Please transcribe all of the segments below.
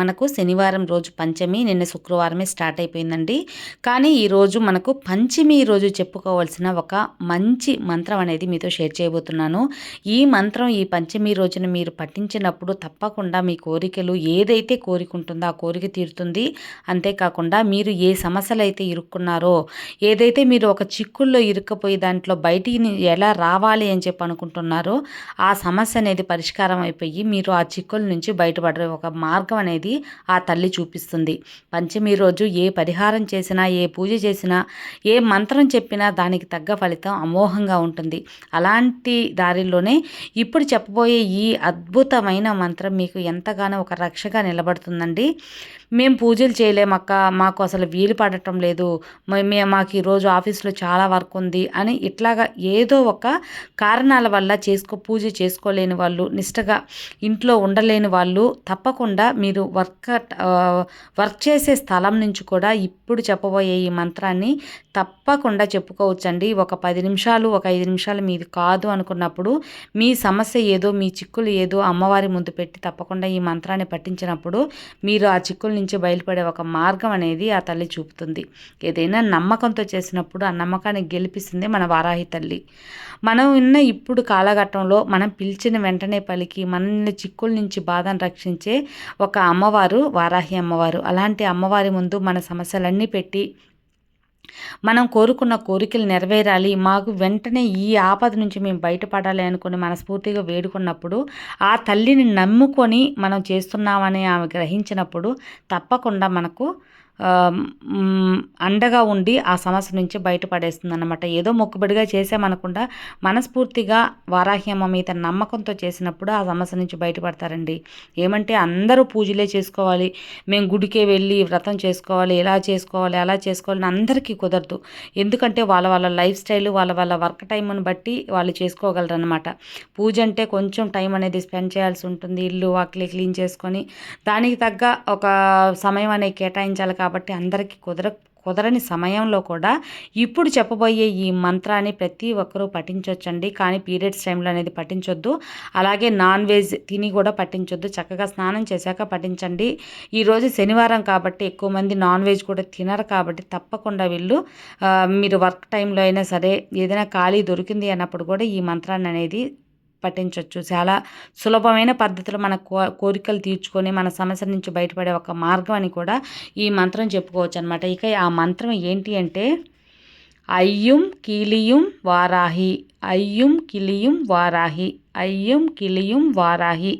మనకు శనివారం రోజు పంచమి నిన్న శుక్రవారమే స్టార్ట్ అయిపోయిందండి. కానీ ఈరోజు మనకు పంచమి రోజు చెప్పుకోవాల్సిన ఒక మంచి మంత్రం అనేది మీతో షేర్ చేయబోతున్నాను. ఈ మంత్రం ఈ పంచమి రోజున మీరు పఠించినప్పుడు తప్పకుండా మీ కోరికలు ఏదైతే కోరిక ఉంటుందో ఆ కోరిక తీరుతుంది. అంతేకాకుండా మీరు ఏ సమస్యలు అయితే ఇరుక్కున్నారో ఏదైతే మీరు ఒక చిక్కుల్లో ఇరుక్కపోయి దాంట్లో బయటికి ఎలా రావాలి అని చెప్పి అనుకుంటున్నారో ఆ సమస్య అనేది పరిష్కారం అయిపోయి మీరు ఆ చిక్కుల నుంచి బయటపడే ఒక మార్గం అనేది ఆ తల్లి చూపిస్తుంది. పంచమి రోజు ఏ పరిహారం చేసినా ఏ పూజ చేసినా ఏ మంత్రం చెప్పినా దానికి తగ్గ ఫలితం అమోఘంగా ఉంటుంది. అలాంటి దారిలోనే ఇప్పుడు చెప్పబోయే ఈ అద్భుతమైన మంత్రం మీకు ఎంతగానో ఒక రక్షగా నిలబడుతుందండి. మేము పూజలు చేయలేమక్క మాకు అసలు వీలు పడటం లేదు. మే- మే మాకు ఈరోజు ఆఫీస్లో చాలా వర్క్ ఉంది అని ఇట్లాగా ఏదో ఒక కారణాల వల్ల చేసుకో పూజ చేసుకోలేని వాళ్ళు నిష్టగా ఇంట్లో ఉండలేని వాళ్ళు తప్పకుండా మీరు వర్క్ వర్క్ చేసే స్థలం నుంచి కూడా ఇప్పుడు చెప్పబోయే ఈ మంత్రాన్ని తప్పకుండా చెప్పుకోవచ్చండి. ఒక పది నిమిషాలు ఒక ఐదు నిమిషాలు మీది కాదు అనుకున్నప్పుడు మీ సమస్య ఏదో మీ చిక్కులు ఏదో అమ్మవారి ముందు పెట్టి తప్పకుండా ఈ మంత్రాన్ని పఠించినప్పుడు మీరు ఆ చిక్కుల నుంచి బయలుపడే ఒక మార్గం అనేది ఆ తల్లి చూపుతుంది. ఏదైనా నమ్మకంతో చేసినప్పుడు ఆ నమ్మకాన్ని గెలిపిస్తుంది మన వారాహి తల్లి. మనం ఉన్న ఇప్పుడు కాలఘట్టంలో మనం పిలిచిన వెంటనే పలికి మనల్ని చిక్కుల నుంచి బాధను రక్షించే ఒక అమ్మవారు వారాహి అమ్మవారు. అలాంటి అమ్మవారి ముందు మన సమస్యలన్నీ పెట్టి మనం కోరుకున్న కోరికలు నెరవేరాలి. మాకు వెంటనే ఈ ఆపద నుంచి మేము బయటపడాలి అనుకుని మనస్ఫూర్తిగా వేడుకున్నప్పుడు ఆ తల్లిని నమ్ముకొని మనం చేస్తున్నామని ఆమె గ్రహించినప్పుడు తప్పకుండా మనకు అండగా ఉండి ఆ సమస్య నుంచి బయటపడేస్తుంది అనమాట ఏదో మొక్కుబడిగా చేసామనకుండా మనస్ఫూర్తిగా వారాహ్యమ్మ మీద నమ్మకంతో చేసినప్పుడు ఆ సమస్య నుంచి బయటపడతారండి. ఏమంటే అందరూ పూజలే చేసుకోవాలి. మేము గుడికే వెళ్ళి వ్రతం చేసుకోవాలి ఇలా చేసుకోవాలి అలా చేసుకోవాలి అందరికీ కుదరదు. ఎందుకంటే వాళ్ళ వాళ్ళ లైఫ్ స్టైల్ వాళ్ళ వాళ్ళ వర్క్ టైంని బట్టి వాళ్ళు చేసుకోగలరు అనమాట పూజ అంటే కొంచెం టైం అనేది స్పెండ్ చేయాల్సి ఉంటుంది. ఇల్లు వాకిలి క్లీన్ చేసుకొని దానికి తగ్గ ఒక సమయం అనేది కేటాయించాలి కాబట్టి కాబట్టి అందరికీ కుదర కుదరని సమయంలో కూడా ఇప్పుడు చెప్పబోయే ఈ మంత్రాన్ని ప్రతి ఒక్కరూ పఠించవచ్చండి కానీ పీరియడ్స్ టైంలో అనేది పఠించొద్దు. అలాగే నాన్ వెజ్ తిని కూడా పఠించొద్దు. చక్కగా స్నానం చేశాక పఠించండి. ఈరోజు శనివారం కాబట్టి ఎక్కువ మంది నాన్ వెజ్ కూడా తినరు కాబట్టి తప్పకుండా వీళ్ళు మీరు వర్క్ టైంలో అయినా సరే ఏదైనా ఖాళీ దొరికింది అన్నప్పుడు కూడా ఈ మంత్రాన్ని అనేది పఠించవచ్చు చాలా సులభమైన పద్ధతిలో మన కో కోరికలు తీర్చుకొని మన సమస్య నుంచి బయటపడే ఒక మార్గం అని కూడా ఈ మంత్రం చెప్పుకోవచ్చు అనమాట ఇక ఆ మంత్రం ఏంటి అంటే అయ్యుం కిలియుం వారాహి అయ్యుం కిలియుం వారాహి అయ్యుం కిలియుం వారాహి.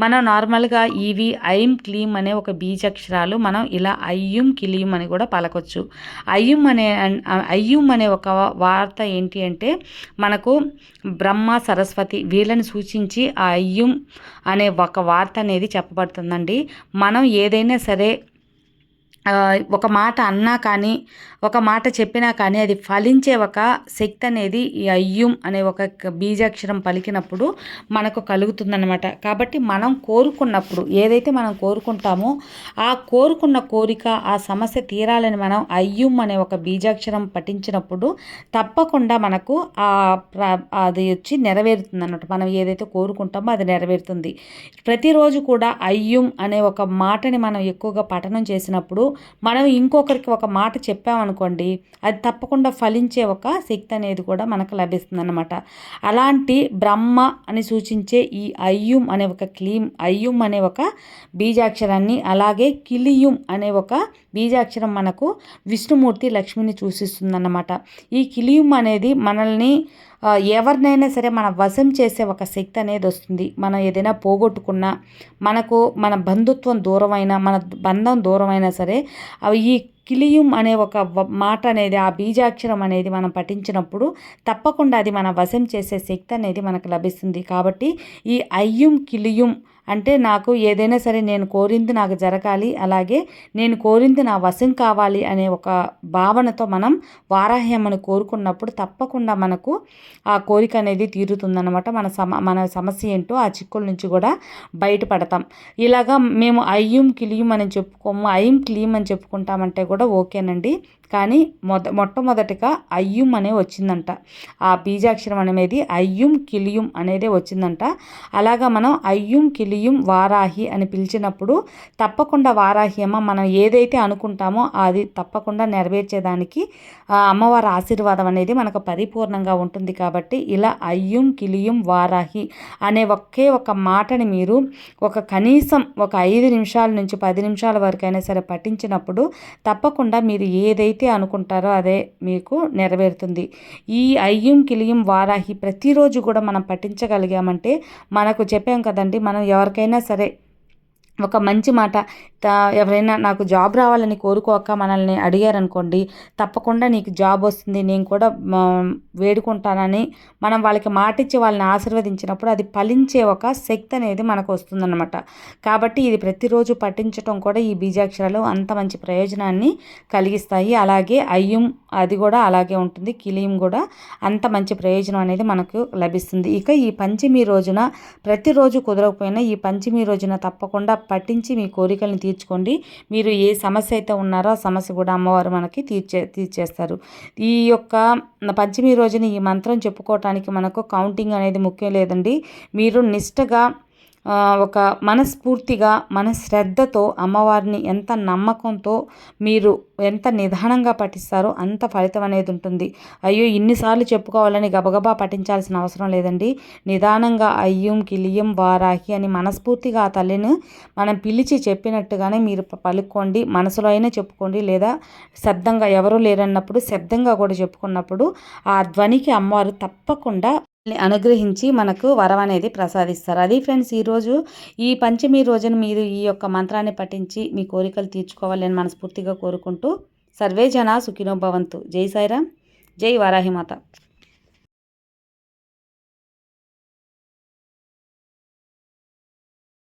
మనం నార్మల్గా ఇవి ఐం క్లీం అనే ఒక బీజాక్షరాలు మనం ఇలా అయ్యుం కిలియుం అని కూడా పలకొచ్చు. అయ్యుం అనే అయ్యుం అనే ఒక వార్త ఏంటి అంటే మనకు బ్రహ్మ సరస్వతి వీళ్ళని సూచించి ఆ అయ్యుం అనే ఒక వార్త అనేది చెప్పబడుతుందండి. మనం ఏదైనా సరే ఒక మాట అన్నా కానీ ఒక మాట చెప్పినా కానీ అది ఫలించే ఒక శక్తి అనేది ఈ అయ్యం అనే ఒక బీజాక్షరం పలికినప్పుడు మనకు కలుగుతుందన్నమాట. కాబట్టి మనం కోరుకున్నప్పుడు ఏదైతే మనం కోరుకుంటామో ఆ కోరుకున్న కోరిక ఆ సమస్య తీరాలని మనం అయ్యం అనే ఒక బీజాక్షరం పఠించినప్పుడు తప్పకుండా మనకు ఆ ప్ర- అది వచ్చి నెరవేరుతుంది అన్నమాట మనం ఏదైతే కోరుకుంటామో అది నెరవేరుతుంది. ప్రతిరోజు కూడా అయ్యం అనే ఒక మాటని మనం ఎక్కువగా పఠనం చేసినప్పుడు మనం ఇంకొకరికి ఒక మాట చెప్పామనుకోండి అది తప్పకుండా ఫలించే ఒక శక్తి అనేది కూడా మనకు లభిస్తుంది అనమాట అలాంటి బ్రహ్మ అని సూచించే ఈ అయ్యుం అనే ఒక క్లీం అయ్యుం అనే ఒక బీజాక్షరాన్ని అలాగే కిలియుం అనే ఒక బీజాక్షరం మనకు విష్ణుమూర్తి లక్ష్మిని సూచిస్తుందన్నమాట. ఈ కిలియుం అనేది మనల్ని ఎవరినైనా సరే మన వశం చేసే ఒక శక్తి అనేది వస్తుంది. మనం ఏదైనా పోగొట్టుకున్నా మనకు మన బంధుత్వం దూరమైనా మన బంధం దూరమైనా సరే అవి ఈ కిలియం అనే ఒక వ- మాట అనేది ఆ బీజాక్షరం అనేది మనం పఠించినప్పుడు తప్పకుండా అది మన వశం చేసే శక్తి అనేది మనకు లభిస్తుంది. కాబట్టి ఈ అయ్యుం కిలియం అంటే నాకు ఏదైనా సరే నేను కోరింది నాకు జరగాలి అలాగే నేను కోరింది నా వశం కావాలి అనే ఒక భావనతో మనం వారాహ్యమని కోరుకున్నప్పుడు తప్పకుండా మనకు ఆ కోరిక అనేది తీరుతుందన్నమాట. మన సమ మన సమస్య ఏంటో ఆ చిక్కుల నుంచి కూడా బయటపడతాం. ఇలాగా మేము అయ్యం కిలియం అని చెప్పుకోము అయ్యం క్లీమ్ అని చెప్పుకుంటామంటే కూడా ఓకేనండి. కానీ మొద మొట్టమొదటిగా అయ్యుం అనే వచ్చిందంట. ఆ బీజాక్షరం అనేది అయ్యుం కిలియుం అనేదే వచ్చిందంట. అలాగా మనం అయ్యుం కిలియుం వారాహి అని పిలిచినప్పుడు తప్పకుండా వారాహి అమ్మ మనం ఏదైతే అనుకుంటామో అది తప్పకుండా నెరవేర్చేదానికి అమ్మవారి ఆశీర్వాదం అనేది మనకు పరిపూర్ణంగా ఉంటుంది కాబట్టి ఇలా అయ్యుం కిలియుం వారాహి అనే ఒకే ఒక మాటని మీరు ఒక కనీసం ఒక ఐదు నిమిషాల నుంచి పది నిమిషాల వరకు అయినా సరే పఠించినప్పుడు తప్పకుండా మీరు ఏదైతే అనుకుంటారో అదే మీకు నెరవేరుతుంది. ఈ అయ్యం కిలియం వారాహి ప్రతిరోజు కూడా మనం పఠించగలిగామంటే మనకు చెప్పాం కదండి మనం ఎవరికైనా సరే ఒక మంచి మాట. ఎవరైనా నాకు జాబ్ రావాలని కోరుకోక మనల్ని అడిగారనుకోండి తప్పకుండా నీకు జాబ్ వస్తుంది నేను కూడా వేడుకుంటానని మనం వాళ్ళకి మాట ఇచ్చి వాళ్ళని ఆశీర్వదించినప్పుడు అది ఫలించే ఒక శక్తి అనేది మనకు వస్తుందన్నమాట. కాబట్టి ఇది ప్రతిరోజు పఠించడం కూడా ఈ బీజాక్షరాలు అంత మంచి ప్రయోజనాన్ని కలిగిస్తాయి. అలాగే అయ్యం అది కూడా అలాగే ఉంటుంది. కిలియం కూడా అంత మంచి ప్రయోజనం అనేది మనకు లభిస్తుంది. ఇక ఈ పంచమి రోజున ప్రతిరోజు కుదరకపోయినా ఈ పంచమి రోజున తప్పకుండా పట్టించి మీ కోరికలను తీర్చుకోండి. మీరు ఏ సమస్య అయితే ఉన్నారో ఆ సమస్య కూడా అమ్మవారు మనకి తీర్చే తీర్చేస్తారు. ఈ యొక్క పంచమి రోజున ఈ మంత్రం చెప్పుకోవటానికి మనకు కౌంటింగ్ అనేది ముఖ్యం లేదండి. మీరు నిష్టగా ఒక మనస్ఫూర్తిగా మన శ్రద్ధతో అమ్మవారిని ఎంత నమ్మకంతో మీరు ఎంత నిదానంగా పఠిస్తారో అంత ఫలితం అనేది ఉంటుంది. అయ్యో ఇన్నిసార్లు చెప్పుకోవాలని గబగబా పఠించాల్సిన అవసరం లేదండి. నిదానంగా అయ్యం కిలియం వారాహి అని మనస్ఫూర్తిగా ఆ తల్లిని మనం పిలిచి చెప్పినట్టుగానే మీరు పలుక్కోండి. మనసులో అయినా చెప్పుకోండి. లేదా శబ్దంగా ఎవరూ లేరన్నప్పుడు శబ్దంగా కూడా చెప్పుకున్నప్పుడు ఆ ధ్వనికి అమ్మవారు తప్పకుండా అనుగ్రహించి మనకు వరం అనేది ప్రసాదిస్తారు. అది ఫ్రెండ్స్ ఈరోజు ఈ పంచమి రోజున మీరు ఈ యొక్క మంత్రాన్ని పఠించి మీ కోరికలు తీర్చుకోవాలని మనస్ఫూర్తిగా కోరుకుంటూ సర్వే జన సుఖినోభవంతు జై సాయిరామ్. జై వారాహిమాత.